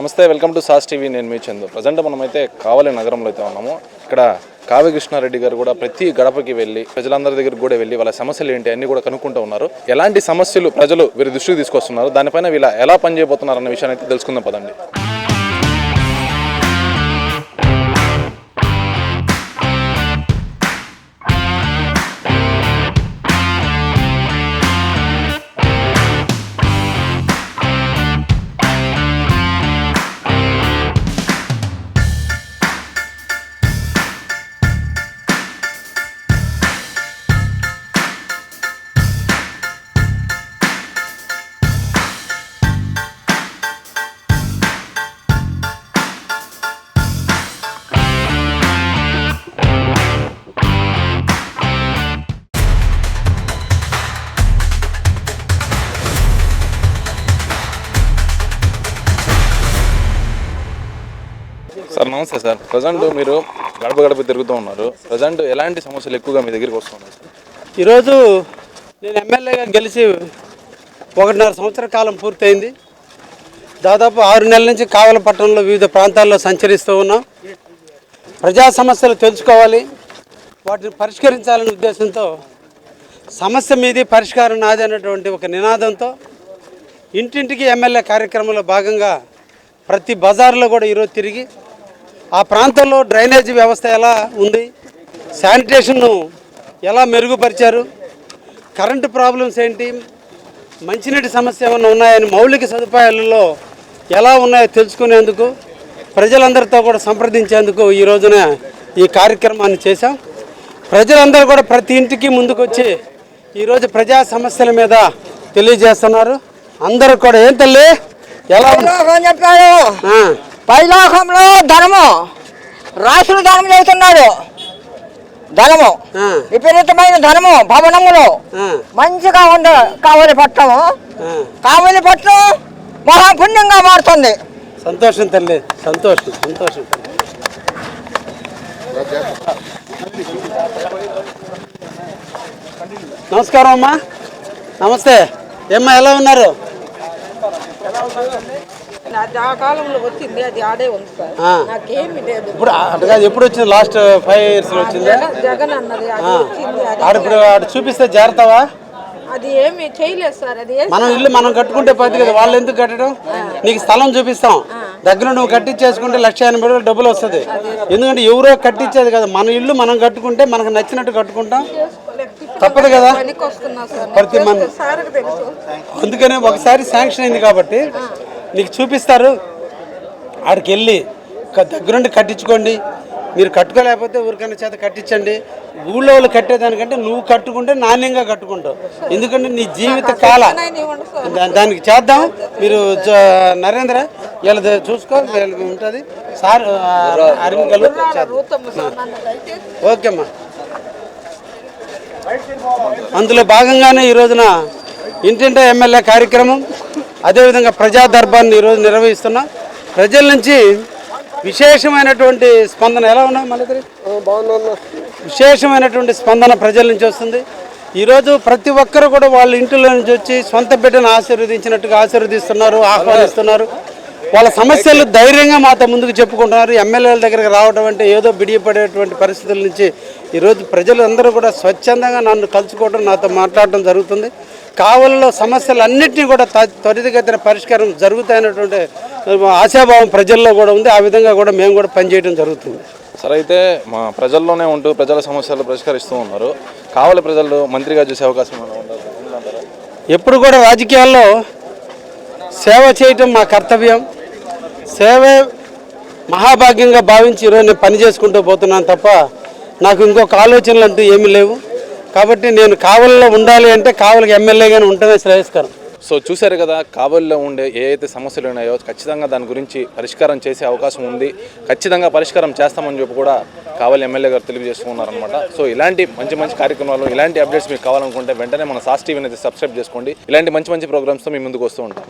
నమస్తే welcome to sauce TV. నేను మీ Chandu. Present మనమైతే కావలి నగరంలో అయితే ఉన్నాము. ఇక్కడ కావ్యకృష్ణారెడ్డి గారు కూడా ప్రతి గడపకి వెళ్ళి ప్రజలందరి దగ్గరికి కూడా వెళ్ళి వాళ్ళ సమస్యలు ఏంటి అన్ని కూడా కనుక్కుంటూ ఉన్నారు. ఎలాంటి సమస్యలు ప్రజలు వీరి దృష్టికి తీసుకొస్తున్నారు? దానిపైన వీళ్ళ ఎలా పనిచేయబోతున్నారు అన్న విషయాన్ని అయితే తెలుసుకుందాం పదండి. సార్ నమస్తే సార్. ప్రజెంట్ మీరు గడప గడప తిరుగుతూ ఉన్నారు. ప్రజెంట్ ఎలాంటి సమస్యలు ఎక్కువగా మీ దగ్గరికి వస్తున్నాయి సార్? ఈరోజు నేను ఎమ్మెల్యేగా గెలిచి ఒకటిన్నర సంవత్సర కాలం పూర్తయింది. దాదాపు ఆరు నెలల నుంచి కావలపట్నంలో వివిధ ప్రాంతాల్లో సంచరిస్తూ ఉన్నాం. ప్రజా సమస్యలు తెలుసుకోవాలి. వాటిని పరిష్కరించాలనే ఉద్దేశంతో సమస్య మీది పరిష్కారం నాది అనేటువంటి ఒక నినాదంతో ఇంటింటికి ఎమ్మెల్యే కార్యక్రమంలో భాగంగా ప్రతి బజార్లో కూడా ఈరోజు తిరిగి ఆ ప్రాంతంలో డ్రైనేజీ వ్యవస్థ ఎలా ఉంది? శానిటేషన్ను ఎలా మెరుగుపరిచారు? కరెంటు ప్రాబ్లమ్స్ ఏంటి? మంచినీటి సమస్య ఏమైనా ఉన్నాయని మౌలిక సదుపాయాలలో ఎలా ఉన్నాయో తెలుసుకునేందుకు ప్రజలందరితో కూడా సంప్రదించేందుకు ఈ రోజున ఈ కార్యక్రమాన్ని చేశాం. ప్రజలందరూ కూడా ప్రతి ఇంటికి ముందుకు వచ్చి ఈరోజు ప్రజా సమస్యల మీద తెలియజేస్తున్నారు. అందరూ కూడా ఏం తల్లి ఎలా ఆ, పైలోకంలో ధనము. రాసులు ధనం చేస్తున్నాడు. ధనము. విపరీతమైన ధనము భవనములు. మంచిగా ఉంది కావలి పట్టణము. ఆ. కావలి పట్టణం మహాపుణ్యంగా మారుతుంది. సంతోషం తల్లి సంతోషం సంతోషం నమస్కారం అమ్మా. నమస్తే. ఏమ్మా ఎలా ఉన్నారు? అది ఆ కాలంలో వచ్చింది అది ఆడే ఉంది సార్. నాకేమి లేదు. ఇప్పుడు అటుగా ఎప్పుడు వచ్చింది? లాస్ట్ ఫైవ్ ఇయర్స్ వచ్చిందా? జగన్ అన్నది అది వచ్చింది అది ఆడ ఇప్పుడు ఆడ చూపిస్తే జాగ్రత్తవా అది ఏమి చేయలేదు సార్ అది ఏం మనం ఇల్లు మనం కట్టుకుంటే పది కదా వాళ్ళు ఎందుకు కట్టడం? నీకు స్థలం చూపిస్తాం. దగ్గర నువ్వు కట్టించేసుకుంటే లక్ష ఎనభై వేలు డబ్బులు వస్తుంది. ఎందుకంటే ఎవరో కట్టించేది కదా. మన ఇల్లు మనం కట్టుకుంటే మనకు నచ్చినట్టు కట్టుకుంటాం. తప్పదు కదా. పనికి వస్తున్నా సార్ ప్రతి మన తెలుసు. అందుకనే ఒకసారి శాంక్షన్ అయింది కాబట్టి నీకు చూపిస్తారు. ఆడికి వెళ్ళి దగ్గరుండి కట్టించుకోండి. మీరు కట్టుకోలేకపోతే ఊరికన్నా చేత కట్టించండి. ఊళ్ళో వాళ్ళు కట్టేదానికంటే నువ్వు కట్టుకుంటే నాణ్యంగా కట్టుకుంటావు. ఎందుకంటే నీ జీవిత కాల. దానికి చేద్దాం. మీరు నరేంద్ర వీళ్ళది చూసుకో ఉంటుంది. సార్ దయచేసి ఓకేమ్మా. అందులో భాగంగానే ఈ రోజున ఇంటింటా ఎమ్మెల్యే కార్యక్రమం. అదేవిధంగా ప్రజా దర్బార్ని ఈరోజు నిర్వహిస్తున్నాం. ప్రజల నుంచి విశేషమైనటువంటి స్పందన ఎలా ఉన్నాయి మళ్ళీ విశేషమైనటువంటి స్పందన ప్రజల నుంచి వస్తుంది. ఈరోజు ప్రతి ఒక్కరు కూడా వాళ్ళ ఇంటిలో నుంచి వచ్చి సొంత బిడ్డను ఆశీర్వదించినట్టుగా ఆశీర్వదిస్తున్నారు ఆహ్వానిస్తున్నారు. వాళ్ళ సమస్యలు ధైర్యంగా మాతో ముందుకు చెప్పుకుంటున్నారు. ఎమ్మెల్యేల దగ్గరికి రావడం అంటే ఏదో బిడియపడేటువంటి పరిస్థితుల నుంచి ఈరోజు ప్రజలు అందరూ కూడా స్వచ్ఛందంగా నన్ను కలుసుకోవడం నాతో మాట్లాడడం జరుగుతుంది. కావలలో సమస్యలు అన్నింటినీ కూడా త్వరితగతిన పరిష్కారం జరుగుతాయనేటువంటి ఆశాభావం ప్రజల్లో కూడా ఉంది. ఆ విధంగా కూడా మేము కూడా పనిచేయడం జరుగుతుంది. సరే అయితే మా ప్రజల్లోనే ఉంటూ ప్రజల సమస్యలు పరిష్కరిస్తూ ఉన్నారు. కావలి ప్రజలు మంత్రిగా చూసే అవకాశం? ఎప్పుడు కూడా రాజకీయాల్లో సేవ చేయటం మా కర్తవ్యం. సేవే మహాభాగ్యంగా భావించి ఈరోజు నేను పని చేసుకుంటూ పోతున్నాను తప్ప నాకు ఇంకొక ఆలోచనలు అంటూ ఏమీ లేవు. కాబట్టి నేను కావలిలో ఉండాలి అంటే కావలికి ఎమ్మెల్యేగానే ఉండటమే శ్రేయస్కరం. సో చూశారు కదా కాబోల్లో ఉండే ఏ అయితే సమస్యలు ఉన్నాయో ఖచ్చితంగా దాని గురించి పరిష్కారం చేసే అవకాశం ఉంది. ఖచ్చితంగా పరిష్కారం చేస్తామని చెప్పి కూడా కావాలి ఎమ్మెల్యే గారు తెలియజేస్తున్నారనమాట సో ఇలాంటి మంచి మంచి కార్యక్రమాలు ఇలాంటి అప్డేట్స్ మీకు కావాలనుకుంటే వెంటనే మన సాస్ టీవీని అయితే సబ్స్క్రైబ్ చేసుకోండి. ఇలాంటి మంచి మంచి ప్రోగ్రామ్స్తో మీ ముందుకు వస్తూ ఉంటాం.